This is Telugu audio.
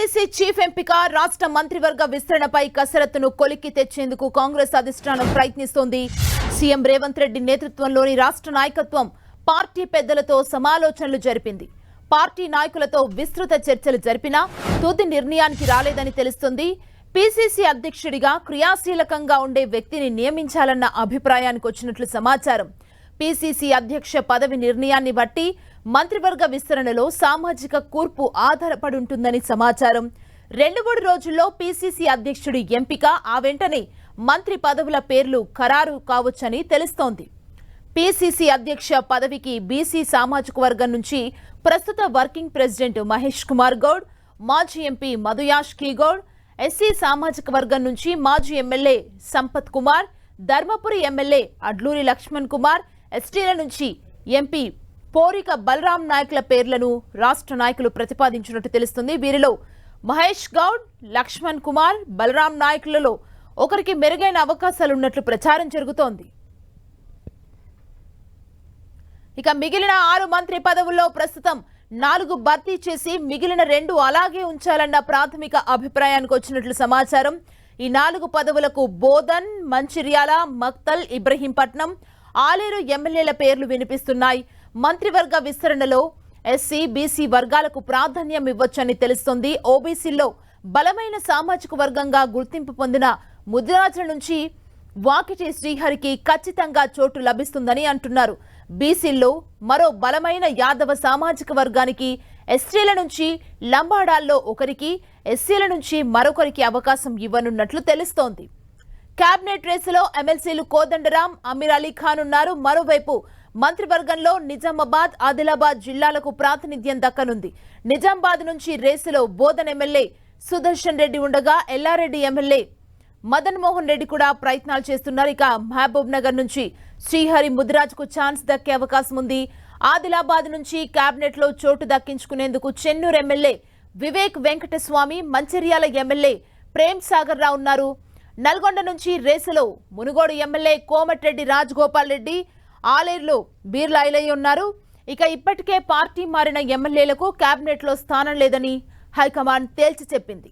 పిసిసి చీఫ్ ఎంపిక రాష్ట్ర మంత్రివర్గ విస్తరణపై కసరత్తును కొలిక్కి తెచ్చేందుకు కాంగ్రెస్ అధిష్టానం ప్రయత్నిస్తోంది. సీఎం రేవంత్ రెడ్డి నేతృత్వంలోని రాష్ట్ర నాయకత్వం పార్టీ పెద్దలతో సమాలోచనలు జరిపింది. పార్టీ నాయకులతో విస్తృత చర్చలు జరిపినా తుది నిర్ణయానికి రాలేదని తెలుస్తుంది. పీసీసీ అధ్యక్షుడిగా క్రియాశీలకంగా ఉండే వ్యక్తిని నియమించాలన్న అభిప్రాయానికి వచ్చినట్లు సమాచారం. పీసీసీ అధ్యక్ష పదవి నిర్ణయాన్ని బట్టి మంత్రివర్గ విస్తరణలో సామాజిక కూర్పు ఆధారపడి ఉంటుందని సమాచారం. రెండు మూడు రోజుల్లో పీసీసీ అధ్యక్షుడి ఎంపిక ఆ వెంటనే మంత్రి పదవుల పేర్లు ఖరారు కావచ్చని తెలుస్తోంది. పీసీసీ అధ్యక్ష పదవికి బీసీ సామాజిక వర్గం నుంచి ప్రస్తుత వర్కింగ్ ప్రెసిడెంట్ మహేష్ కుమార్ గౌడ్ మాజీ ఎంపీ మధుయాష్ కీగౌడ్ ఎస్సీ సామాజిక వర్గం నుంచి మాజీ ఎమ్మెల్యే సంపత్ కుమార్ ధర్మపురి ఎమ్మెల్యే అడ్లూరి లక్ష్మణ్ కుమార్ ఎస్టీల నుంచి ఎంపీ పోరిక బలరాం నాయకుల పేర్లను రాష్ట్ర నాయకులు ప్రతిపాదించినట్టు తెలుస్తుంది. వీరిలో మహేష్ గౌడ్ లక్ష్మణ్ కుమార్ బలరాం నాయకులలో ఒకరికి మెరుగైన అవకాశాలు ఉన్నట్లు ప్రచారం జరుగుతోంది. ఇక మిగిలిన ఆరు మంత్రి పదవుల్లో ప్రస్తుతం నాలుగు భర్తీ చేసి మిగిలిన రెండు అలాగే ఉంచాలన్న ప్రాథమిక అభిప్రాయానికి వచ్చినట్లు సమాచారం. ఈ నాలుగు పదవులకు బోధన్ మంచిర్యాల మక్తల్ ఇబ్రహీంపట్నం ఆలేరు ఎమ్మెల్యేల పేర్లు వినిపిస్తున్నాయి. మంత్రివర్గ విస్తరణలో ఎస్సీ బీసీ వర్గాలకు ప్రాధాన్యం ఇవ్వొచ్చని తెలుస్తోంది. ఓబీసీలో బలమైన సామాజిక వర్గంగా గుర్తింపు పొందిన ముదిరాజుల నుంచి వాకిటి శ్రీహరికి ఖచ్చితంగా చోటు లభిస్తుందని అంటున్నారు. బీసీల్లో మరో బలమైన యాదవ సామాజిక వర్గానికి ఎస్టీల నుంచి లంబాడాల్లో ఒకరికి ఎస్సీల నుంచి మరొకరికి అవకాశం ఇవ్వనున్నట్లు తెలుస్తోంది. కేబినెట్ రేసులో ఎమ్మెల్సీలు కోదండరాం అమీర్ అలీ ఖాన్ ఉన్నారు. మరోవైపు మంత్రివర్గంలో నిజామాబాద్ ఆదిలాబాద్ జిల్లాలకు ప్రాతినిధ్యం దక్కనుంది. నిజామాబాద్ నుంచి రేసులో బోధన్ ఎమ్మెల్యే సుదర్శన్ రెడ్డి ఉండగా ఎల్లారెడ్డి ఎమ్మెల్యే మదన్ మోహన్ రెడ్డి కూడా ప్రయత్నాలు చేస్తున్నారు. ఇక మహబూబ్ నగర్ నుంచి శ్రీహరి ముదిరాజ్కు ఛాన్స్ దక్కే అవకాశం ఉంది. ఆదిలాబాద్ నుంచి కేబినెట్లో చోటు దక్కించుకునేందుకు చెన్నూరు ఎమ్మెల్యే వివేక్ వెంకటస్వామి మంచిర్యాల ఎమ్మెల్యే ప్రేమ్ సాగర్ రావు ఉన్నారు. నల్గొండ నుంచి రేసులో మునుగోడు ఎమ్మెల్యే కోమటిరెడ్డి రాజగోపాల్ రెడ్డి ఆలేరులో బీర్లాయిలై ఉన్నారు. ఇక ఇప్పటికే పార్టీ మారిన ఎమ్మెల్యేలకు కేబినెట్లో స్థానం లేదని హైకమాండ్ తేల్చి చెప్పింది.